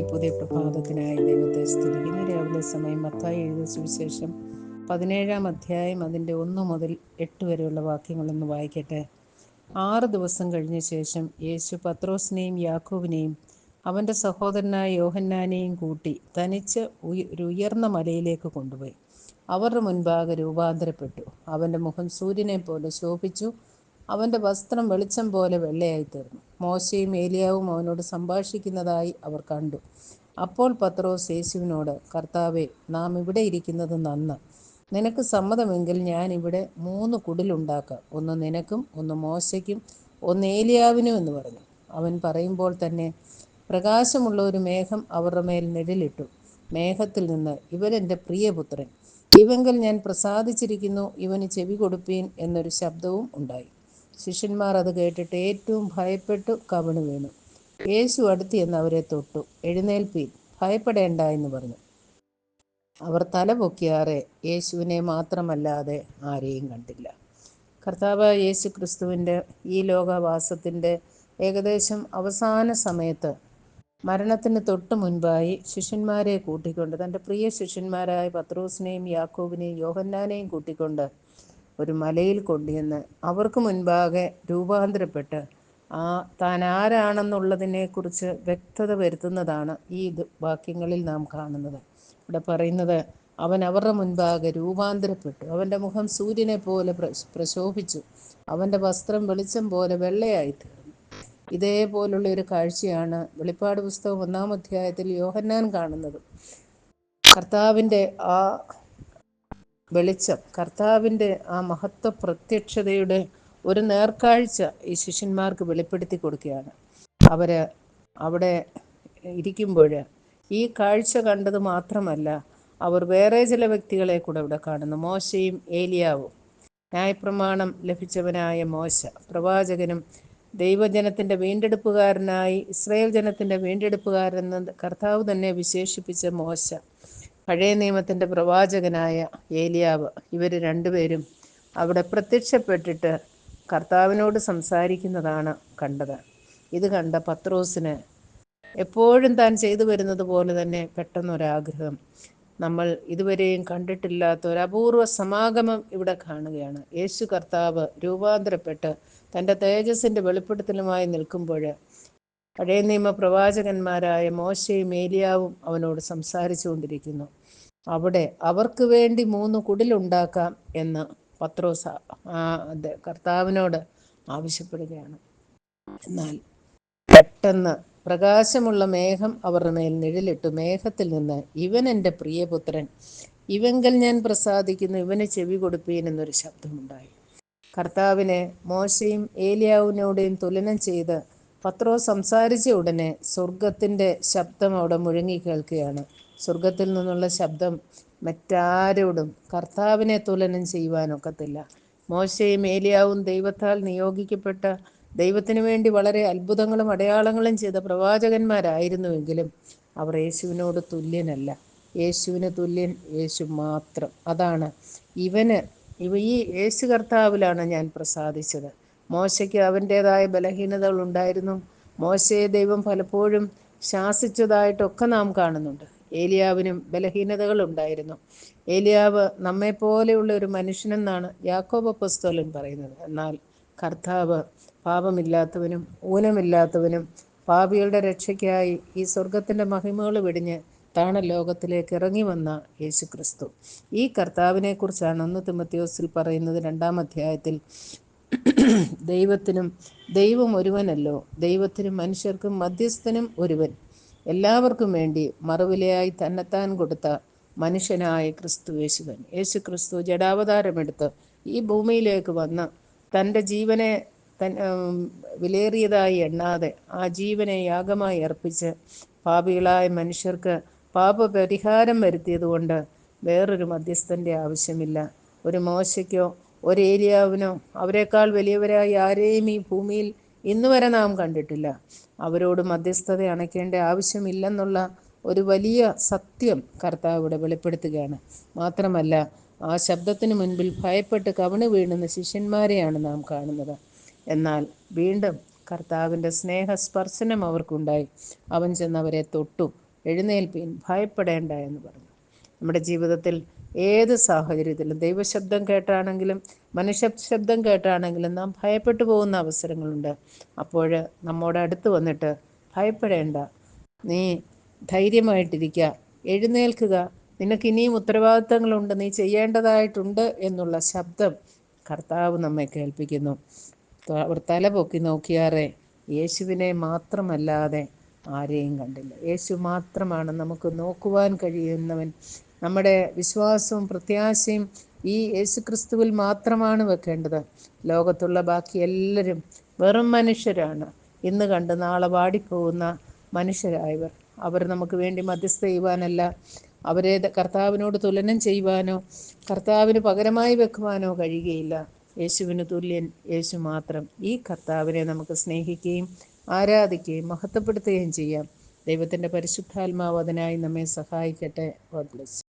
ഈ പുതിയ പ്രഭാതത്തിനായി ദൈവത്തെ സ്തുതിക്കുന്നു. രാവിലെ സമയം മത്തായി എഴുതിയ സുവിശേഷം പതിനേഴാം അധ്യായം അതിന്റെ ഒന്ന് മുതൽ എട്ട് വരെയുള്ള വാക്യങ്ങളൊന്ന് വായിക്കട്ടെ. ആറ് ദിവസം കഴിഞ്ഞ ശേഷം യേശു പത്രോസിനെയും യാക്കോവിനെയും അവന്റെ സഹോദരനായ യോഹന്നാനെയും കൂട്ടി തനിച്ച് ഒരു ഉയർന്ന മലയിലേക്ക് കൊണ്ടുപോയി. അവരുടെ മുൻപാകെ രൂപാന്തരപ്പെട്ടു. അവന്റെ മുഖം സൂര്യനെ പോലെ ശോഭിച്ചു. അവന്റെ വസ്ത്രം വെളിച്ചം പോലെ വെള്ളയായി തീർന്നു മോശയും ഏലിയാവും അവനോട് സംഭാഷിക്കുന്നതായി അവർ കണ്ടു. അപ്പോൾ പത്രോസ് യേശുവിനോട് കർത്താവെ നാം ഇവിടെ ഇരിക്കുന്നത് നന്ന്. നിനക്ക് സമ്മതമെങ്കിൽ ഞാൻ ഇവിടെ മൂന്ന് കുടിലുണ്ടാക്കാം. ഒന്ന് നിനക്കും ഒന്ന് മോശയ്ക്കും ഒന്ന് ഏലിയാവിനും എന്ന് പറഞ്ഞു. അവൻ പറയുമ്പോൾ തന്നെ പ്രകാശമുള്ള ഒരു മേഘം അവരുടെ മേൽ നിഴലിട്ടു. മേഘത്തിൽ നിന്ന് ഇവരെന്റെ പ്രിയപുത്രൻ. ഇവങ്കിൽ ഞാൻ പ്രസാദിച്ചിരിക്കുന്നു ഇവന് ചെവി കൊടുപ്പീൻ എന്നൊരു ശബ്ദവും ഉണ്ടായി. ശിഷ്യന്മാർ അത് കേട്ടിട്ട് ഏറ്റവും ഭയപ്പെട്ടു കവിണു വീണു. യേശു അടുത്ത് എന്ന് അവരെ തൊട്ടു. എഴുന്നേൽപ്പീൻ ഭയപ്പെടേണ്ട എന്ന് പറഞ്ഞു. അവർ തല പൊക്കിയാറെ യേശുവിനെ മാത്രമല്ലാതെ ആരെയും കണ്ടില്ല. കർത്താവ് യേശു ക്രിസ്തുവിന്റെ ഈ ലോകവാസത്തിന്റെ ഏകദേശം അവസാന സമയത്ത് മരണത്തിന് തൊട്ട് മുൻപായി ശിഷ്യന്മാരെ കൂട്ടിക്കൊണ്ട് തന്റെ പ്രിയ ശിഷ്യന്മാരായ പത്രോസിനെയും യാക്കോബിനെയും യോഹന്നാനെയും കൂട്ടിക്കൊണ്ട് ഒരു മലയിൽ കൊണ്ടുവന്ന് അവർക്ക് മുൻപാകെ രൂപാന്തരപ്പെട്ട് ആ താൻ ആരാണെന്നുള്ളതിനെക്കുറിച്ച് വ്യക്തത വരുത്തുന്നതാണ് ഈ വാക്യങ്ങളിൽ നാം കാണുന്നത്. ഇവിടെ പറയുന്നത് അവൻ അവരുടെ മുൻപാകെ രൂപാന്തരപ്പെട്ടു. അവന്റെ മുഖം സൂര്യനെ പോലെ പ്ര- പ്രശോഭിച്ചു. അവന്റെ വസ്ത്രം വെളിച്ചം പോലെ വെള്ളയായി തീർന്നു. ഇതേപോലുള്ള ഒരു കാഴ്ചയാണ് വെളിപ്പാട് പുസ്തകം ഒന്നാം അധ്യായത്തിൽ യോഹന്നാൻ കാണുന്നത്. കർത്താവിന്റെ ആ വെളിച്ചം. കർത്താവിന്റെ ആ മഹത്വ പ്രത്യക്ഷതയുടെ ഒരു നേർക്കാഴ്ച ഈ ശിഷ്യന്മാർക്ക് വെളിപ്പെടുത്തി കൊടുക്കുകയാണ്. അവർ അവിടെ ഇരിക്കുമ്പോൾ ഈ കാഴ്ച കണ്ടത് മാത്രമല്ല അവർ വേറെ ചില വ്യക്തികളെ കൂടെ ഇവിടെ കാണുന്നു. മോശയും ഏലിയാവും. ന്യായപ്രമാണം ലഭിച്ചവനായ മോശ. പ്രവാചകനും ദൈവജനത്തിന്റെ വീണ്ടെടുപ്പുകാരനായി ഇസ്രായേൽ ജനത്തിന്റെ വീണ്ടെടുപ്പുകാരെന്ന് കർത്താവ് തന്നെ വിശേഷിപ്പിച്ച മോശ. പഴയ നിയമത്തിന്റെ പ്രവാചകനായ ഏലിയാവ് ഇവർ രണ്ടുപേരും അവിടെ പ്രത്യക്ഷപ്പെട്ടിട്ട് കർത്താവിനോട് സംസാരിക്കുന്നതാണ് കണ്ടത്. ഇത് കണ്ട പത്രോസിന് എപ്പോഴും താൻ ചെയ്തു വരുന്നത് പോലെ തന്നെ പെട്ടെന്നൊരാഗ്രഹം. നമ്മൾ ഇതുവരെയും കണ്ടിട്ടില്ലാത്ത ഒരു അപൂർവ സമാഗമം ഇവിടെ കാണുകയാണ്. യേശു കർത്താവ് രൂപാന്തരപ്പെട്ട് തന്റെ തേജസ്സിന്റെ വെളിപ്പെടുത്തലുമായി നിൽക്കുമ്പോൾ പഴയ നിയമ പ്രവാചകന്മാരായ മോശയും ഏലിയാവും അവനോട് സംസാരിച്ചു കൊണ്ടിരിക്കുന്നു അവിടെ അവർക്ക് വേണ്ടി മൂന്ന് കുടിലുണ്ടാക്കാം എന്ന് പത്രോസ കർത്താവിനോട് ആവശ്യപ്പെടുകയാണ്. എന്നാൽ പെട്ടെന്ന് പ്രകാശമുള്ള മേഘം അവരുടെ മേൽ നിഴലിട്ടു. മേഘത്തിൽ നിന്ന് ഇവൻ എന്റെ പ്രിയപുത്രൻ ഇവങ്കൽ ഞാൻ പ്രസാദിക്കുന്നു ഇവന് ചെവി കൊടുപ്പീൻ എന്നൊരു ശബ്ദമുണ്ടായി. കർത്താവിനെ മോശയും ഏലിയാവിനോടെയും തുലനം ചെയ്ത് പത്രോ സംസാരിച്ച ഉടനെ സ്വർഗത്തിന്റെ ശബ്ദം അവിടെ മുഴങ്ങി കേൾക്കുകയാണ്. സ്വർഗത്തിൽ നിന്നുള്ള ശബ്ദം മറ്റാരോടും കർത്താവിനെ തുലനം ചെയ്യുവാനൊക്കത്തില്ല. മോശയും ഏലിയാവും ദൈവത്താൽ നിയോഗിക്കപ്പെട്ട ദൈവത്തിന് വേണ്ടി വളരെ അത്ഭുതങ്ങളും അടയാളങ്ങളും ചെയ്ത പ്രവാചകന്മാരായിരുന്നുവെങ്കിലും അവർ യേശുവിനോട് തുല്യനല്ല. യേശുവിന് തുല്യൻ യേശു മാത്രം. അതാണ് ഇവന് ഇവ ഈ യേശു കർത്താവിലാണ് ഞാൻ പ്രസാദിച്ചത്. മോശയ്ക്ക് അവന്റേതായ ബലഹീനതകൾ ഉണ്ടായിരുന്നു. മോശയെ ദൈവം പലപ്പോഴും ശാസിച്ചതായിട്ടൊക്കെ നാം കാണുന്നുണ്ട്. ഏലിയാവിനും ബലഹീനതകൾ ഉണ്ടായിരുന്നു. ഏലിയാവ് നമ്മെപ്പോലെയുള്ള ഒരു മനുഷ്യനെന്നാണ് യാക്കോബ പുസ്തകൻ പറയുന്നത്. എന്നാൽ കർത്താവ് പാപമില്ലാത്തവനും ഊനമില്ലാത്തവനും പാപികളുടെ രക്ഷയ്ക്കായി ഈ സ്വർഗത്തിന്റെ മഹിമകൾ വെടിഞ്ഞ് താണ ലോകത്തിലേക്ക് ഇറങ്ങി വന്ന യേശു ക്രിസ്തു ഈ കർത്താവിനെക്കുറിച്ചാണ് ഒന്ന് തിമത്യോസിൽ പറയുന്നത് രണ്ടാം അധ്യായത്തിൽ. ദൈവത്തിനും ദൈവം ഒരുവനല്ലോ. ദൈവത്തിനും മനുഷ്യർക്കും മധ്യസ്ഥനും ഒരുവൻ. എല്ലാവർക്കും വേണ്ടി മറുവിലയായി തന്നെത്താൻ കൊടുത്ത മനുഷ്യനായ ക്രിസ്തു യേശുവൻ. യേശു ക്രിസ്തു ജഡാവതാരമെടുത്ത് ഈ ഭൂമിയിലേക്ക് വന്ന് തന്റെ ജീവനെ തൻ വിലേറിയതായി എണ്ണാതെ ആ ജീവനെ യാഗമായി അർപ്പിച്ച് പാപികളായ മനുഷ്യർക്ക് പാപപരിഹാരം വരുത്തിയതുകൊണ്ട് വേറൊരു മധ്യസ്ഥന്റെ ആവശ്യമില്ല. ഒരു മോശയ്ക്കോ ഒരു ഏലിയാവിനോ അവരെക്കാൾ വലിയവരായി ആരെയും ഈ ഭൂമിയിൽ ഇന്ന് വരെ നാം കണ്ടിട്ടില്ല. അവരോട് മധ്യസ്ഥത അണയ്ക്കേണ്ട ആവശ്യമില്ലെന്നുള്ള ഒരു വലിയ സത്യം കർത്താവ് ഇവിടെ വെളിപ്പെടുത്തുകയാണ്. മാത്രമല്ല ആ ശബ്ദത്തിന് മുൻപിൽ ഭയപ്പെട്ട് കവണ് വീണുന്ന ശിഷ്യന്മാരെയാണ് നാം കാണുന്നത്. എന്നാൽ വീണ്ടും കർത്താവിന്റെ സ്നേഹസ്പർശനം അവർക്കുണ്ടായി. അവൻ ചെന്ന് അവരെ തൊട്ടു എഴുന്നേൽപ്പീൻ ഭയപ്പെടേണ്ട എന്ന് പറഞ്ഞു. നമ്മുടെ ജീവിതത്തിൽ ഏത് സാഹചര്യത്തിലും ദൈവശബ്ദം കേട്ടാണെങ്കിലും മനുഷ്യ ശബ്ദം കേട്ടാണെങ്കിലും നാം ഭയപ്പെട്ടു പോകുന്ന അവസരങ്ങളുണ്ട്. അപ്പോൾ നമ്മോട് അടുത്ത് വന്നിട്ട് ഭയപ്പെടേണ്ട. നീ ധൈര്യമായിട്ടിരിക്കുക എഴുന്നേൽക്കുക. നിനക്ക് ഇനിയും ഉത്തരവാദിത്തങ്ങളുണ്ട്. നീ ചെയ്യേണ്ടതായിട്ടുണ്ട് എന്നുള്ള ശബ്ദം കർത്താവ് നമ്മെ കേൾപ്പിക്കുന്നു. അവർ തല പൊക്കി നോക്കിയാറേ യേശുവിനെ മാത്രമല്ലാതെ ആരെയും കണ്ടില്ല. യേശു മാത്രമാണ് നമുക്ക് നോക്കുവാൻ കഴിയുന്നവൻ. നമ്മുടെ വിശ്വാസവും പ്രത്യാശയും ഈ യേശുക്രിസ്തുവിൽ മാത്രമാണ് വെക്കേണ്ടത്. ലോകത്തുള്ള ബാക്കി എല്ലാവരും വെറും മനുഷ്യരാണ്. ഇന്ന് കണ്ട് നാളെ വാടിപ്പോകുന്ന മനുഷ്യരായവർ. അവർ നമുക്ക് വേണ്ടി മധ്യസ്ഥ ചെയ്യുവാനല്ല അവരെ കർത്താവിനോട് തുലനം ചെയ്യുവാനോ കർത്താവിന് പകരമായി വെക്കുവാനോ കഴിയുകയില്ല. യേശുവിന് തുല്യൻ യേശു മാത്രം ഈ കർത്താവിനെ നമുക്ക് സ്നേഹിക്കുകയും ആരാധിക്കുകയും മഹത്വപ്പെടുത്തുകയും ചെയ്യാം. ദൈവത്തിന്റെ പരിശുദ്ധാത്മാവ് അതിനായി നമ്മെ സഹായിക്കട്ടെ. God bless